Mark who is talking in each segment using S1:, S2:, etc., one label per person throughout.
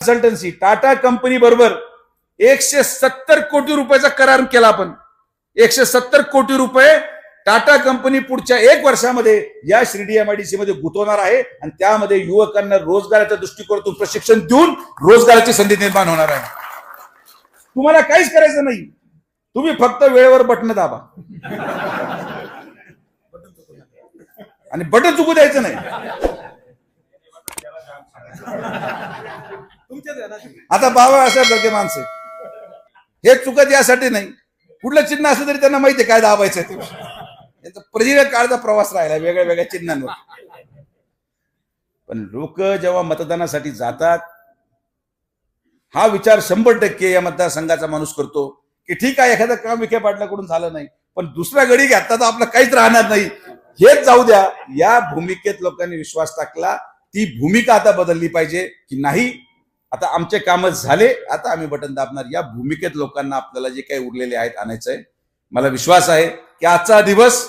S1: Consultancy Tata company बरोबर एकशे सत्तर कोटी रुपयाचा करार केला आपण. एकशे सत्तर कोटी रुपये टाटा कंपनी पुढच्या एक वर्षामध्ये या शिर्डी एमआयडीसी मध्ये गुंतवणार आहे आणि त्यामध्ये युवकांना रोजगाराच्या दृष्टिकोनातून प्रशिक्षण देऊन रोजगाराची संधी निर्माण होणार आहे. तुम्हाला काहीच करायचं नाही. तुम्ही फक्त वेळेवर बटन दाबा. आणि बटन चुकू द्यायचं नाही. आता बाबा अशा प्रकारचे हे चुकत यासाठी नाही. कुठलं चिन्ह असलं तरी त्यांना माहिती आहे काय दाबायचं ते. त्यांचा प्रदीर्घ काळचा प्रवास राहिला वेगळ्या वेगळ्या चिन्हांवर. पण लोक जेव्हा मतदानासाठी जातात हा विचार शंभर टक्के या मतदारसंघाचा माणूस करतो की ठीक आहे एखादं काम विखे पाटलाकडून झालं नाही पण दुसरा गडी घेतला तर आपलं काहीच राहणार नाही. हेच जाऊ द्या या भूमिकेत लोकांनी विश्वास टाकला ती भूमिका आता बदलली पाहिजे की नाही आता आमचे कामच झाले आता आम्ही बटन दाबणार. या भूमिकेत लोकांना आपल्याला जे काही उरलेले आहेत आणायचंय मला विश्वास आहे की आजचा दिवस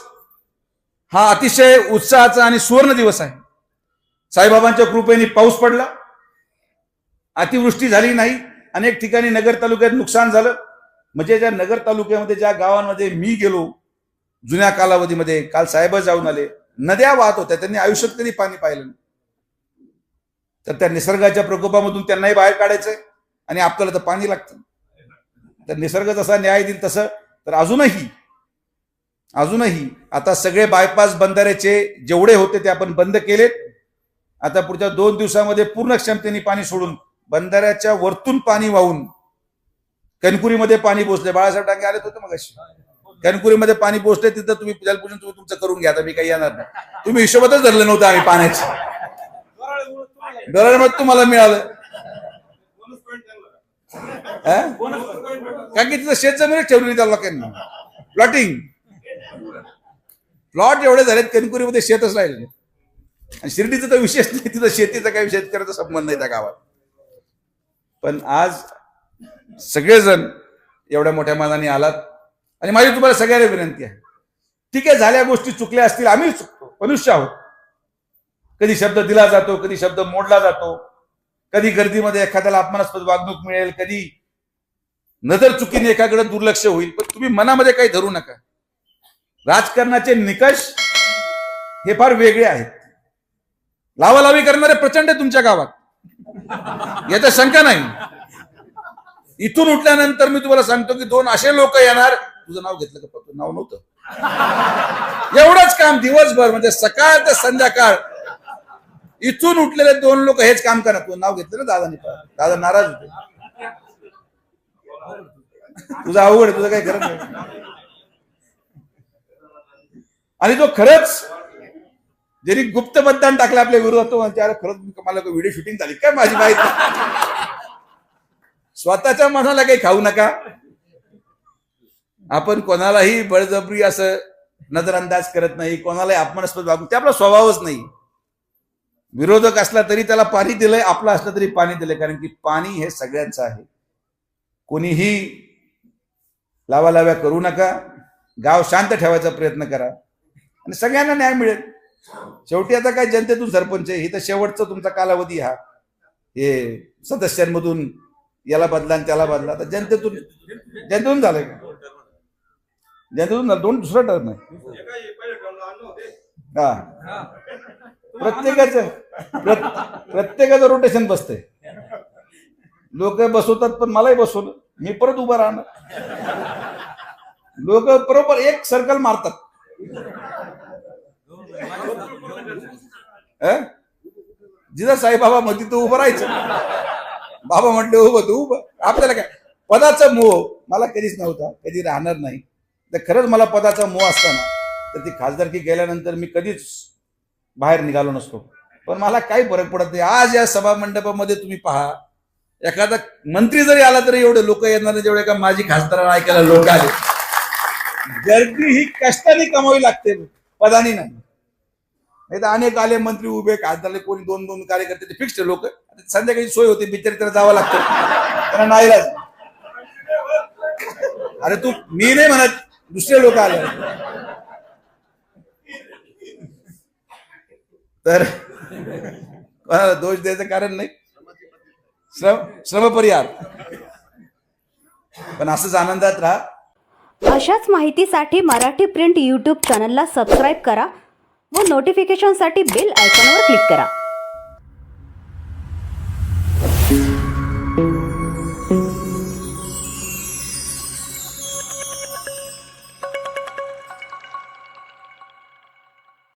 S1: हा अतिशय उत्साहाचा आणि सुवर्ण दिवस आहे. साईबाबांच्या कृपेने पाऊस पडला अतिवृष्टी झाली नाही अनेक ठिकाणी नगर तालुक्यात नुकसान झालं. म्हणजे ज्या नगर तालुक्यामध्ये ज्या गावांमध्ये मी गेलो जुन्या कालावधीमध्ये काल साहेब जाऊन आले नद्या वाहत होत्या त्यांनी आयुष्यात कधी पाणी पाहिलं नाही. तर त्या निसर्गाच्या प्रकोपामधून त्यांनाही बाहेर काढायचंय आणि आपल्याला तर पाणी लागतं. तर निसर्ग जसा न्याय देईल तसं तर अजूनही अजूनही आता सगळे बायपास बंधाऱ्याचे जेवढे होते ते आपण बंद केलेत. आता पुढच्या दोन दिवसामध्ये पूर्ण क्षमतेने पाणी सोडून बंधाऱ्याच्या वरतून पाणी वाहून कणकुरीमध्ये पाणी पोचले बाळासाहेब डांगे आले होते मग कणकुरीमध्ये पाणी पोचले तिथं तुम्ही जलपूजन तुम्ही तुमचं करून घ्या. आता मी काही येणार नाही. तुम्ही हिशोबातच धरलं नव्हतं आम्ही पाण्याचं. डोळ्यामध्ये तुम्हाला मिळालं. का कारण की तिथं शेत जमीनच ठेवली त्या लोकांनी. प्लॉटिंग प्लॉट एवढे झालेत कणकुरीमध्ये शेतच राहिले आणि शिर्डीचा तर विशेष नाही तिथं शेतीचा काही शेतकऱ्याचा संबंध नाही त्या गावात. पण आज सगळेजण एवढ्या मोठ्या मानाने आलात. आणि माझी तुम्हाला सगळ्यांना विनंती आहे. ठीक आहे झाल्या गोष्टी चुकल्या असतील आम्ही चुकतो. मनुष्य आहोत. कधी शब्द दिला जातो कधी शब्द मोडला जातो कधी गर्दीमध्ये एखाद्याला अपमानास्पद वागणूक मिळेल कधी नजर चुकीने एकाकडे दुर्लक्ष होईल. पण तुम्ही मनामध्ये काही धरू नका. राजकारणाचे निकष हे फार वेगळे आहेत. लावालावी करणारे प्रचंड आहे तुमच्या गावात. याचा शंका नाही. इथून उठल्यानंतर मी तुम्हाला सांगतो की दोन असे लोक येणार तुझं नाव घेतलं का नाव नव्हतं. एवढंच काम दिवसभर म्हणजे सकाळ ते संध्याकाळ इथून उठलेले दोन लोक हेच काम करत नाव घेतलं ना दादानी दादा नाराज होते. तुझा अवघड आहे, तुझं काही खरं नाही. आणि तो खरंच जरी गुप्त मतदान टाकलं आपल्या विरोधात तो खरंच मला व्हिडिओ शूटिंग झाली. काय माझी माहिती? स्वतःच्या मनाला काही खाऊ नका. आपण कोणालाही बळजबरी असं नजरअंदाज करत नाही. कोणालाही अपमानास्पद वागू. ते आपला स्वभावच नाही. विरोधक असला तरी त्याला पाणी दिलंय आपला असलं तरी पाणी दिलंय कारण की पाणी हे सगळ्यांचं आहे. कोणीही लावालाव्या करू नका गाव शांत ठेवायचा प्रयत्न करा आणि सगळ्यांना न्याय मिळेल. शेवटी आता काय जनतेतून सरपंच आहे ही तर शेवटचा तुमचा कालावधी हा. हे सदस्यांमधून याला बदला आणि त्याला बदला. तर जनतेतून जनतेतून झालंय का? जनतेतून झालं दोन दुसरं टर्म आहे. हा. प्रत्येकाचं प्रत्येकाचं रोटेशन बसतंय. लोक बसवतात पण मलाही बसवलं. मी परत उभं राहणार. लोक बरोबर एक सर्कल मारतात. जिजा जिथं साईबाबा मध्ये तू उभं राहायचं. बाबा म्हटले उभं तू उभं. आपल्याला काय? पदाचा मोह मला कधीच नव्हता कधी राहणार नाही. तर खरंच मला पदाचा मोह असताना तर ती खासदारकी गेल्यानंतर मी कधीच बाहेर निघालो नसतो. पण मला काही फरक पडत नाही. आज या सभा मंडपामध्ये तुम्ही पहा. एखादा मंत्री जरी आला तरी एवढे लोक येणार नाही जेवढे का माझी खासदार ऐकायला लोक आले. गर्दी ही कष्टाने कमावी लागते. पदानी नाही. नाही तर अनेक आले मंत्री उभे खासदारले कोणी दोन दोन कार्यकर्ते ते फिक्स लोक. संध्याकाळी सोय होते बिचारी त्याला जावं लागतं. त्यांना नाही अरे तू मी नाही म्हणत दुसरे लोक आले. तर दोष द्यायचं कारण नाही. श्रम श्रमपरिहार. पण असंच आनंदात राहा.
S2: अशाच माहितीसाठी मराठी प्रिंट यूट्यूब चॅनलला सबस्क्राईब करा व नोटिफिकेशनसाठी बेल आयकॉनवर क्लिक करा.